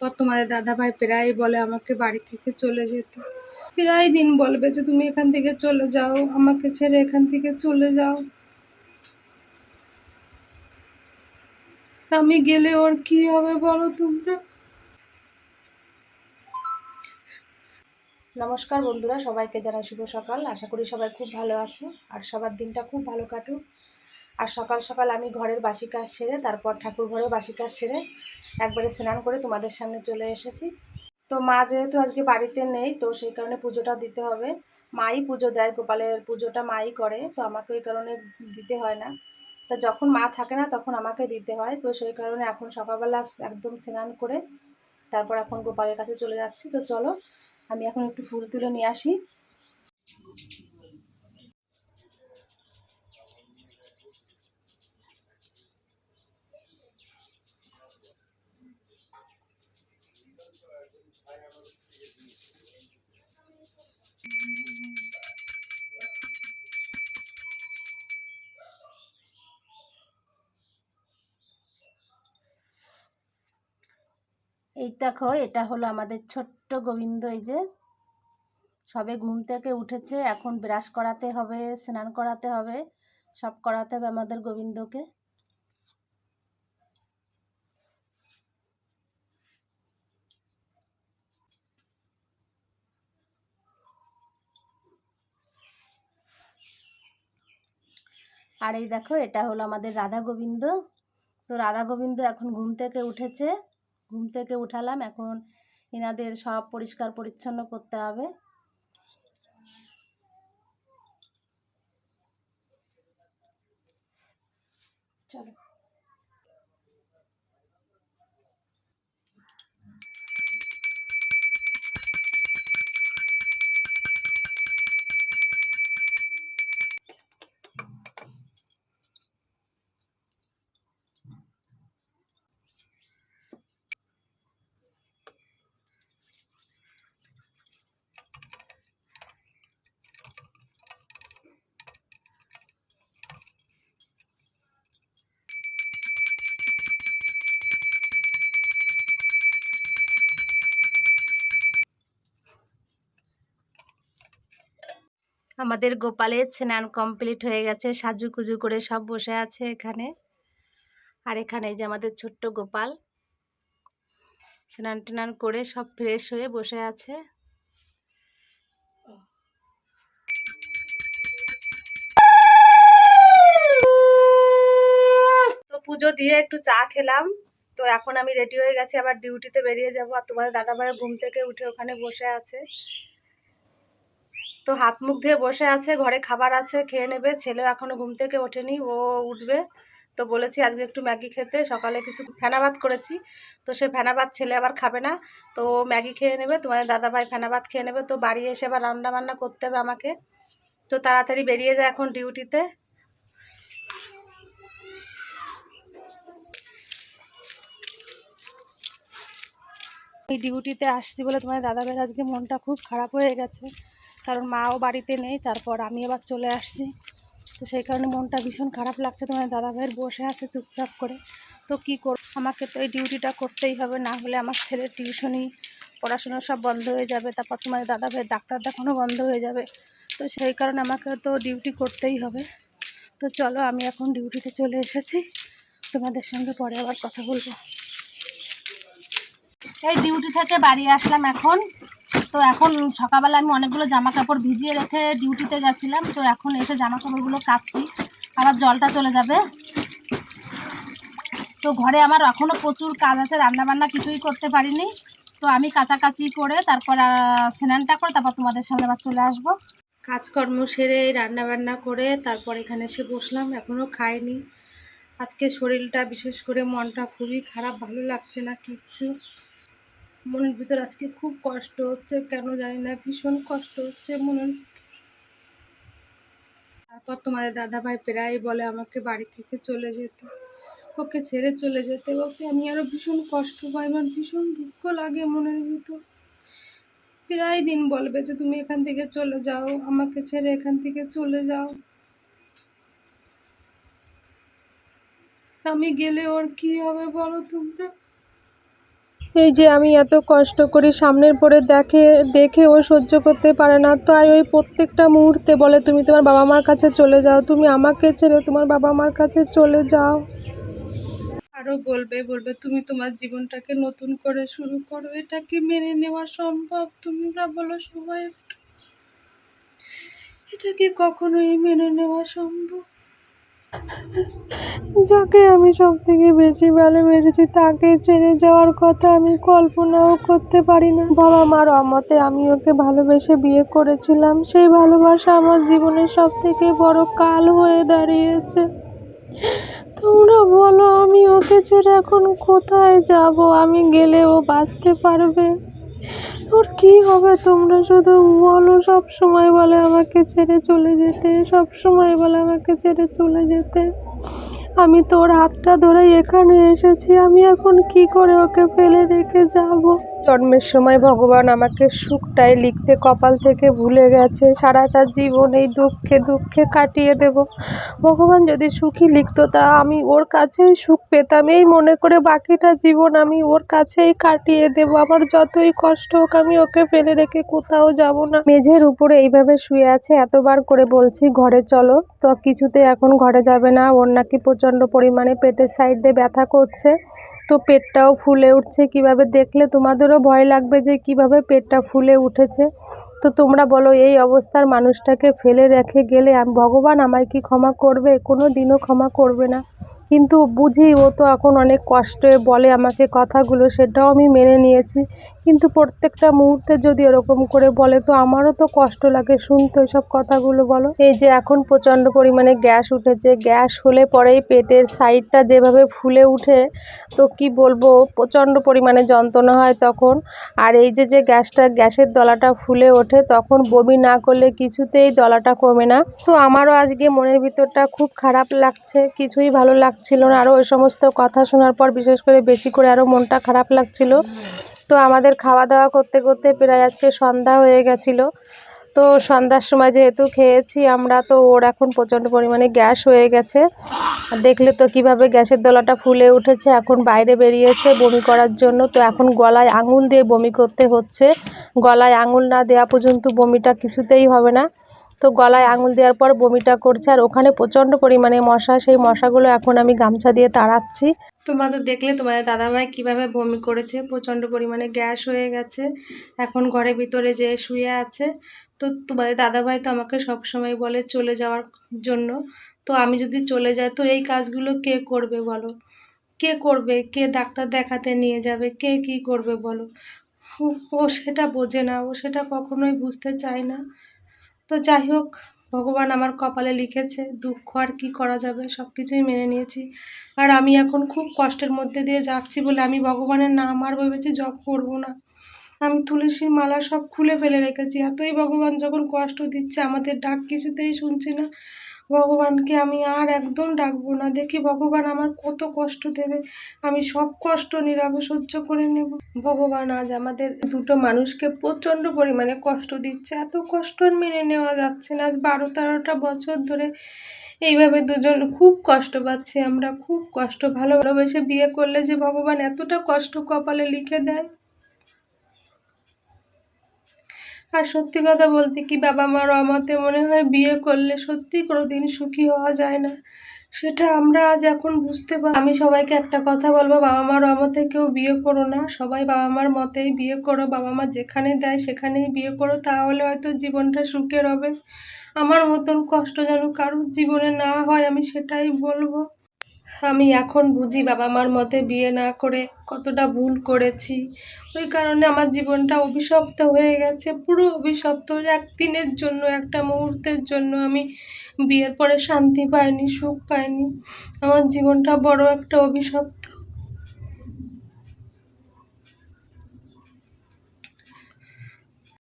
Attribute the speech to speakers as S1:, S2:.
S1: তারপর তোমাদের দাদা ভাই প্রায় বলে আমাকে বাড়ি থেকে চলে যেতে। প্রায় দিন বলবে যে, তুমি এখান থেকে চলে যাও, আমাকে ছেড়ে এখান থেকে চলে যাও। আমি গেলে ওর কি হবে বলো তোমরা? নমস্কার বন্ধুরা, সবাইকে জানাই শুভ সকাল। আশা করি সবাই খুব ভালো আছো, আর সবার দিনটা খুব ভালো কাটুক। আর সকাল সকাল আমি ঘরের বাসি কাজ সেরে, তারপর ঠাকুর ঘরে বাসি কাজ সেরে একবারে স্নান করে তোমাদের সামনে চলে এসেছি। তো মা যেহেতু আজকে বাড়িতে নেই, তো সেই কারণে পুজোটা দিতে হবে। মাই পুজো দেয়, গোপালের পুজোটা মাই করে, তো আমাকে ওই কারণে দিতে হয় না। তো যখন মা থাকে না, তখন আমাকে দিতে হয়। তো সেই কারণে এখন সকালবেলা একদম স্নান করে তারপর এখন গোপালের কাছে চলে যাচ্ছি। তো চলো, আমি এখন একটু ফুল তুলে নিয়ে আসি। এই দেখো, এটা হলো আমাদের ছোট্ট গোবিন্দ, এই যে। সবে ঘুম থেকে উঠেছে, এখন ব্রাশ করাতে হবে, স্নান করাতে হবে, সব করাতে হবে আমাদের গোবিন্দকে। আর এই দেখো, এটা হলো আমাদের রাধা গোবিন্দ। তো রাধা গোবিন্দ এখন ঘুম থেকে উঠেছে। ঘুম থেকে উঠালাম, এখন এনাদের সব পরিষ্কার পরিচ্ছন্ন করতে হবে। চলো। আমাদের গোপালের স্নান কমপ্লিট হয়ে গেছে সাজু কুজু করে সব বসে আছে এখানে। আর এখানে যে আমাদের ছোট্ট গোপাল স্নান টান করে সব ফ্রেশ হয়ে বসে আছে। তো পুজো দিয়ে একটু চা খেলাম, তো এখন আমি রেডি হয়ে গেছি, আবার ডিউটিতে বেরিয়ে যাব। আর তোমাদের দাদাভাই ঘুম থেকে উঠে ওখানে বসে আছে। তো হাত মুখ ধুয়ে বসে আছে, ঘরে খাবার আছে, খেয়ে নেবে। ছেলেও এখনও ঘুম থেকে ওঠেনি, ও উঠবে। তো বলেছি আজকে একটু ম্যাগি খেতে। সকালে কিছু ফেনা ভাত করেছি। তো সে ফেনা ভাত ছেলে আবার খাবে না। তো ম্যাগি খেয়ে নেবে, তোমাদের দাদাভাই ফেনা ভাত খেয়ে নেবে। তো বাড়ি এসে আবার রান্না বান্না করতে হবে আমাকে। তো তাড়াতাড়ি বেরিয়ে যায় এখন ডিউটিতে। এই ডিউটিতে আসছি বলে তোমার দাদাভাইয়ের আজকে মনটা খুব খারাপ হয়ে গেছে। কারণ মাও বাড়িতে নেই, তারপর আমি আবার চলে আসছি। তো সেই কারণে মনটা ভীষণ খারাপ লাগছে তোমার দাদাভাইয়ের বসে আছে চুপচাপ করে। তো কি কর আমাকে তো এই ডিউটিটা করতেই হবে, না হলে আমার ছেলের টিউশনি পড়াশোনা সব বন্ধ হয়ে যাবে, তারপর তোমার দাদাভাইয়ের ডাক্তার দেখানো বন্ধ হয়ে যাবে। তো সেই কারণে আমাকে তো ডিউটি করতেই হবে। তো চলো, আমি এখন ডিউটিতে চলে এসেছি। তোমাদের সঙ্গে পরে আবার কথা বলব। এই ডিউটি থেকে বাড়ি আসলাম এখন। তো এখন সকালবেলা আমি অনেকগুলো জামা কাপড় ভিজিয়ে রেখে ডিউটিতে গেছিলাম, তো এখন এসে জামা কাপড়গুলো কাচ্ছি, আবার জলটা চলে যাবে। তো ঘরে আমার এখনও প্রচুর কাজ আছে, রান্নাবান্না কিছুই করতে পারিনি, তো আমি কাচাকাচি করে তারপর স্নানটা করে তারপর তোমাদের সামনে আবার চলে আসব। কাজকর্ম সেরে রান্নাবান্না করে তারপর এখানে এসে বসলাম এখনও খাইনি। আজকে শরীরটা বিশেষ করে মনটা খুবই খারাপ, ভালো লাগছে না কিচ্ছু। মনের ভিতর আজকে খুব কষ্ট হচ্ছে, কেন জানি না, ভীষণ কষ্ট হচ্ছে মনে তারপর তোমাদের দাদাভাই প্রায় বলে আমাকে বাড়ি থেকে চলে যেতে, ওকে ছেড়ে চলে যেতে, ওকে আমি আরও ভীষণ কষ্ট পাই, আমার ভীষণ দুঃখ লাগে মনের ভিতর। প্রায় দিন বলবে যে, তুমি এখান থেকে চলে যাও, আমাকে ছেড়ে এখান থেকে চলে যাও। আমি গেলে ওর কি হবে বলো তোমরা?
S2: এই যে আমি এত কষ্ট করি সামনের পরে দেখে দেখে ও সহ্য করতে পারে না। তাই ওই প্রত্যেকটা মুহূর্তে বলে, তুমি তোমার বাবা মার কাছে চলে যাও। তুমি আমাকে ছেড়ে তোমার বাবা মার কাছে চলে যাও। আরও বলবে বলবে, তুমি তোমার জীবনটাকে নতুন করে শুরু করো। এটা কি মেনে নেওয়া সম্ভব। তোমরা বলো সবাই একটু। এটা কি কখনোই মেনে নেওয়া সম্ভব যাকে আমি সব থেকে বেশি ভালোবেসেছি, তাকে ছেড়ে যাওয়ার কথা আমি কল্পনাও করতে পারি না। বাবা মার অমতে আমি ওকে ভালোবেসে বিয়ে করেছিলাম। সেই ভালোবাসা আমার জীবনের সব থেকে বড় কাল হয়ে দাঁড়িয়েছে। তোমরা বলো, আমি ওকে ছেড়ে এখন কোথায় যাব? আমি গেলে ও বাঁচতে পারবে? ওর কি হবে? তোমরা শুধু বলো, সব সময় বলে আমাকে ছেড়ে চলে যেতে, সব সময় বলে আমাকে ছেড়ে চলে যেতে। আমি তোর হাতটা ধরে এখানে এসেছি, আমি এখন কি করে ওকে ফেলে রেখে যাব? জন্মের সময় ভগবান আমাকে সুখটাই লিখতে কপাল থেকে ভুলে গেছে। সারাটা জীবন এই দুঃখে দুঃখে কাটিয়ে দেব। ভগবান যদি সুখী লিখতো তা আমি ওর কাছেই সুখ পেতাম। এই মনে করে বাকিটা জীবন আমি ওর কাছেই কাটিয়ে দেব। আমার যতই কষ্ট হোক আমি ওকে ফেলে রেখে কোথাও যাব না। মেঝের উপরে এইভাবে শুয়ে আছে এতবার করে বলছি, ঘরে চলো। তো কিছুতে এখন ঘরে যাবে না। ওর নাকি প্রচণ্ড পরিমাণে পেটের সাইড দিয়ে ব্যথা করছে। তো পেটটাও ফুলে উঠছে, কীভাবে দেখলে তোমাদেরও ভয় লাগবে যে কীভাবে পেটটা ফুলে উঠেছে? তো তোমরা বলো, এই অবস্থার মানুষটাকে ফেলে রেখে গেলে ভগবান আমায় কি ক্ষমা করবে? কোনো দিনও ক্ষমা করবে না। কিন্তু বুঝি ও তো এখন অনেক কষ্টে বলে আমাকে কথাগুলো, সেটাও আমি মেনে নিয়েছি। কিন্তু প্রত্যেকটা মুহূর্তে যদি এরকম করে বলে, তো আমারও তো কষ্ট লাগে শুনতে সব কথাগুলো, বলো। এই যে এখন প্রচণ্ড পরিমাণে গ্যাস উঠেছে, গ্যাস হলে পরেই পেটের সাইডটা যেভাবে ফুলে উঠে, তো কি বলব, প্রচণ্ড পরিমাণে যন্ত্রণা হয় তখন। আর এই যে যে গ্যাসটা, গ্যাসের দলাটা ফুলে ওঠে, তখন বমি না করলে কিছুতেই দলাটা কমে না। তো আমারও আজকে মনের ভিতরটা খুব খারাপ লাগছে, কিছুই ভালো লাগছিল না। আরও ওই সমস্ত কথা শোনার পর বিশেষ করে বেশি করে আরও মনটা খারাপ লাগছিল। তো আমাদের খাওয়া দাওয়া করতে করতে প্রায় আজকে সন্ধ্যা হয়ে গেছিল। তো সন্ধ্যার সময় যেহেতু খেয়েছি আমরা, তো ওর এখন প্রচণ্ড পরিমাণে গ্যাস হয়ে গেছে। দেখলে তো কীভাবে গ্যাসের দলাটা ফুলে উঠেছে, এখন বাইরে বেরিয়েছে বমি করার জন্য। তো এখন গলায় আঙুল দিয়ে বমি করতে হচ্ছে। গলায় আঙুল না দেওয়া পর্যন্ত বমিটা কিছুতেই হবে না। তো গলায় আঙুল দেওয়ার পর বমিটা করছে আর ওখানে প্রচণ্ড পরিমাণে মশা, সেই মশাগুলো এখন আমি গামছা দিয়ে তাড়াচ্ছি। তোমরা তো দেখলে তোমাদের দাদাভাই কীভাবে বমি করেছে, প্রচণ্ড পরিমাণে গ্যাস হয়ে গেছে, এখন ঘরের ভিতরে যে শুয়ে আছে। তো তোমাদের দাদাভাই তো আমাকে সবসময় বলে চলে যাওয়ার জন্য। তো আমি যদি চলে যাই, তো এই কাজগুলো কে করবে বলো? কে করবে? কে ডাক্তার দেখাতে নিয়ে যাবে? কে কি করবে বলো? ও সেটা বোঝে না, ও সেটা কখনোই বুঝতে চায় না। তো যাই হোক, ভগবান আমার কপালে লিখেছে, দুঃখ আর কি করা যাবে সব কিছুই মেনে নিয়েছি। আর আমি এখন খুব কষ্টের মধ্যে দিয়ে যাচ্ছি বলে আমি ভগবানের নাম আর ভেবেছি জব করব না। আমি তুলসীর মালা সব খুলে ফেলে রেখেছি। এতই ভগবান যখন কষ্ট দিচ্ছে, আমাদের ডাক কিছুতেই শুনছি না। ভগবানকে আমি আর একদম ডাকবো না। দেখি ভগবান আমার কত কষ্ট দেবে। আমি সব কষ্ট নীরবে সহ্য করে নেব। ভগবান আজ আমাদের দুটো মানুষকে প্রচণ্ড পরিমাণে কষ্ট দিচ্ছে। এত কষ্ট আর মেনে নেওয়া যাচ্ছে না। আজ বারো তেরোটা বছর ধরে এইভাবে দুজন খুব কষ্ট পাচ্ছি আমরা। খুব কষ্ট ভালো ভালোবেসে বিয়ে করলে যে ভগবান এতটা কষ্ট কপালে লিখে দেয়। আর সত্যি কথা বলতে কি বাবা মার অমতে মনে হয় বিয়ে করলে সত্যি কোনো দিন সুখী হওয়া যায় না। সেটা আমরা আজ এখন বুঝতে পারি আমি সবাইকে একটা কথা বলব, বাবা মার অমতে কেউ বিয়ে করো না। সবাই বাবা মার মতেই বিয়ে করো। বাবা মা যেখানে দেয় সেখানেই বিয়ে করো। তাহলে হয়তো জীবনটা সুখের হবে। আমার মতন কষ্ট যেন কারোর জীবনে না হয়, আমি সেটাই বলব। আমি এখন বুঝি বাবা মার মতে বিয়ে না করে কতটা ভুল করেছি। ওই কারণে আমার জীবনটা অভিশপ্ত হয়ে গেছে, পুরো অভিশপ্ত। একদিনের জন্য, একটা মুহূর্তের জন্য আমি বিয়ের পরে শান্তি পাইনি, সুখ পাইনি। আমার জীবনটা বড় একটা অভিশপ্ত।